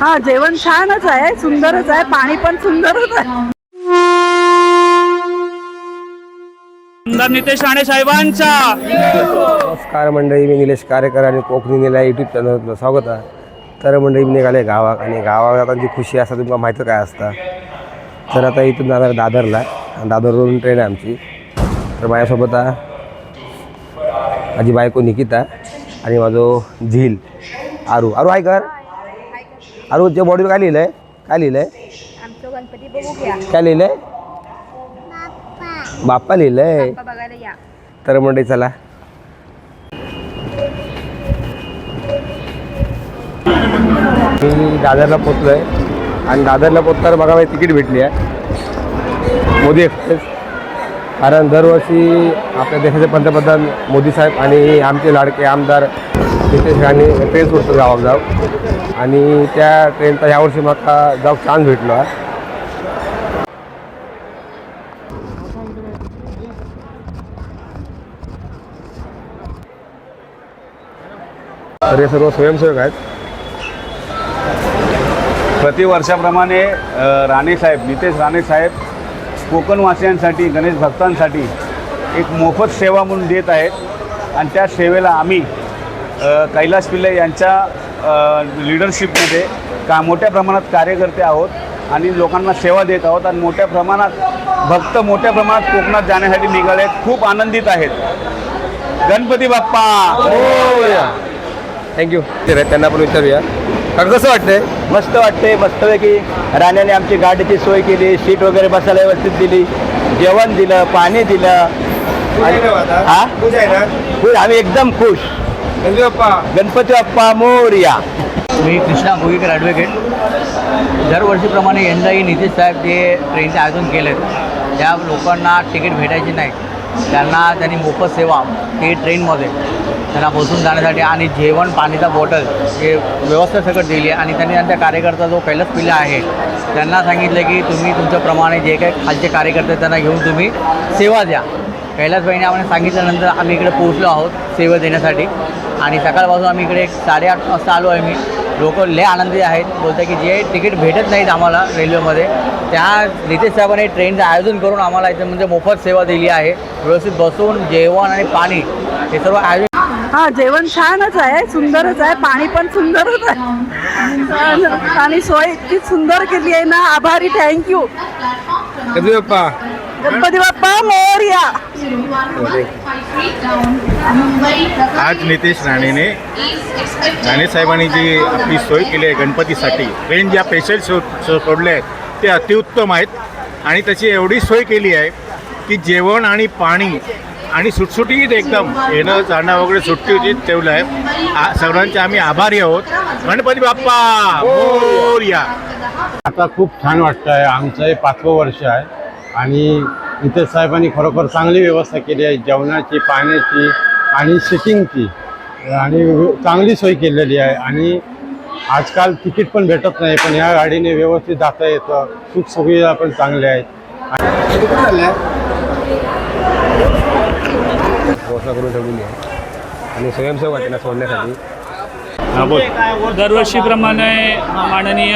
हा जेवण छानच आहे सुंदरच आहे पाणी पण सुंदरच आहे. आमदार नितेश राणे साहेबांचा. नमस्कार मंडळी मी निलेश कार्यकर आणि कोकणी निला यूट्यूब चॅनलवर स्वागत आहे. तर मंडळी मी निघाले गावात आणि जी खुशी असता तुमका माहिती काय असता? तर आता इथून जाणार दादरला. आणि दादरवरून ट्रेन आहे आमची. तर माझ्यासोबत आहे माझी बायको निकिता आणि माझो झील आरू. आरू आहे कर. आरूच्या बॉडीवर काय लिहिलं आहे काय लिहिलं आहे आमचं गणपती बघू घ्या. काय लिहिलं आहे बाप्पा लिहिलं आहे बाप्पा बघायला या. तर मंडळी चला. मी दादरला पोचलो आहे आणि दादरला पोचताना बघा मला तिकीट भेटली आहे. मोदी एक्सप्रेस. कारण दरवर्षी आपल्या देशाचे पंतप्रधान मोदी साहेब आणि आमचे लाडके आमदार नितेश राणे ट्रेन सोडतो जाऊ. आणि त्या ट्रेनचा यावर्षी मला जाऊ चान्स भेटलो. आहे तर हे सर्व स्वयंसेवक आहेत. प्रतिवर्षाप्रमाणे राणेसाहेब नितेश राणेसाहेब कोकणवासियांसाठी गणेश भक्तांसाठी एक मोफत सेवा म्हणून देत आहेत. आणि त्या सेवेला आम्ही कैलास पिल्ले यांच्या लिडरशिपमध्ये का मोठ्या प्रमाणात कार्यकर्ते आहोत आणि लोकांना सेवा देत आहोत आणि मोठ्या प्रमाणात भक्त मोठ्या प्रमाणात कोकणात जाण्यासाठी निघाले आहेत खूप आनंदित आहेत. गणपती बाप्पा! थँक्यू ते त्यांना पण विचारूया. कारण कसं वाटतंय? मस्त वाटते मस्तपैकी राण्याने आमची गाडीची सोय केली सीट वगैरे बसायला व्यवस्थित दिली जेवण दिलं पाणी दिलं. हा? आम्ही एकदम खुश. गणपती बाप्पा. मोरया. मी कृष्णा गोगीकर ॲडव्होकेट दरवर्षीप्रमाणे यंदाही नितीश साहेब जे ट्रेनचे आयोजन केले त्या लोकांना तिकीट भेटायची नाही. त्यांना त्यांनी मोफत सेवा ही ट्रेनमध्ये त्यांना बसून जाण्यासाठी आणि जेवण पाणीचा बॉटल हे व्यवस्था सगळं दिली आहे आणि त्यांनी त्यांच्या कार्यकर्ता जो कैलास पिल्ला आहे त्यांना सांगितलं की तुम्ही तुमच्याप्रमाणे जे काही खालचे कार्यकर्ते त्यांना घेऊन तुम्ही सेवा द्या. कैलासबाईने आम्हाला सांगितल्यानंतर आम्ही इकडे पोहोचलो आहोत सेवा देण्यासाठी. आणि सकाळपासून आम्ही इकडे एक साडेआठ वाजता आलो आहे मी. लोक लय आनंदी आहेत. बोलतात की जे तिकीट भेटत नाहीत आम्हाला रेल्वेमध्ये त्या नितेश साहेबांनी ट्रेनचं आयोजन करून आम्हाला इथे म्हणजे मोफत सेवा दिली आहे. व्यवस्थित बसून जेवण आणि पाणी हे सर्व आयोजन हा जेवण छानच आहे सुंदरच आहे पाणी पण सुंदरच आहे. आणि सोय इतकी सुंदर केली आहे ना. आभारी थँक्यू गणपती बाप्पा मोरया. आज नितेश राणेने राणे साहेबांनी जी आपली सोय केली आहे गणपतीसाठी ट्रेन ज्या स्पेशल सो सो सोडले आहेत ते अतिउत्तम आहेत. आणि त्याची एवढी सोय केली आहे की जेवण आणि पाणी आणि सुटसुटीत एकदम येणं जाणं वगैरे सुटसुटीत ठेवलं आहे. आ- सर्वांचे आम्ही आभारी आहोत. गणपती बाप्पा मोरया. आता खूप छान वाटतं आहे आमचं हे पाचवं वर्ष आहे. आणि इथे साहेबांनी खरोखर चांगली व्यवस्था केली आहे जेवणाची पाण्याची आणि सिटिंगची आणि चांगली सोय केलेली आहे आणि आजकाल तिकीट पण भेटत नाही पण या गाडीने व्यवस्थित जाता येतं सुखसुविधा पण चांगल्या आहेत व्यवस्था करून ठेवलेली आहे आणि स्वयंसेवक आहे सोडण्यासाठी हा बोल. दरवर्षीप्रमाणे माननीय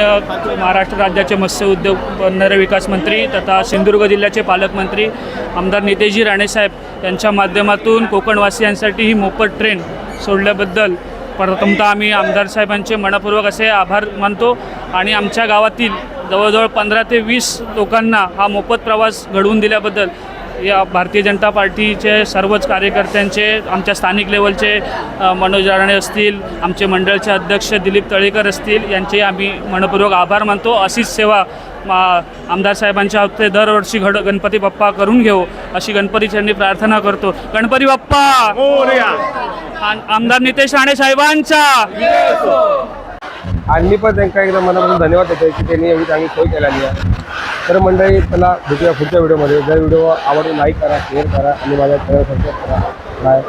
महाराष्ट्र राज्याचे मत्स्य उद्योग बंदरे विकास मंत्री तथा सिंधुदुर्ग जिल्ह्याचे पालकमंत्री आमदार नितेशजी राणेसाहेब यांच्या माध्यमातून कोकणवासियांसाठी ही मोफत ट्रेन सोडल्याबद्दल प्रथमतः आम्ही आमदार साहेबांचे मनपूर्वक असे आभार मानतो आणि आमच्या गावातील जवळजवळ पंधरा ते वीस लोकांना हा मोफत प्रवास घडवून दिल्याबद्दल या भारतीय जनता पार्टीचे सर्वच कार्यकर्त्यांचे आमच्या स्थानिक लेवलचे मनोज राणे असतील आमचे मंडळचे अध्यक्ष दिलीप तळेकर असतील यांचे आम्ही मनपूर्वक आभार मानतो. अशीच सेवा मा- आमदार साहेबांच्या हस्ते दरवर्षी घड गणपती बाप्पा करून घेऊ अशी गणपती चरणी प्रार्थना करतो. गणपती बाप्पा! आमदार नितेश राणे साहेबांचा! आणि पण त्यांना एकदा मनापासून धन्यवाद देतो की त्यांनी एवढी चांगली सोय केलेली आहे. तर मंडळी मला भेटूया पुढच्या व्हिडिओमध्ये. जर व्हिडिओ आवडून लाईक करा शेअर करा आणि माझ्या चॅनल सबस्क्राईब करा. बाय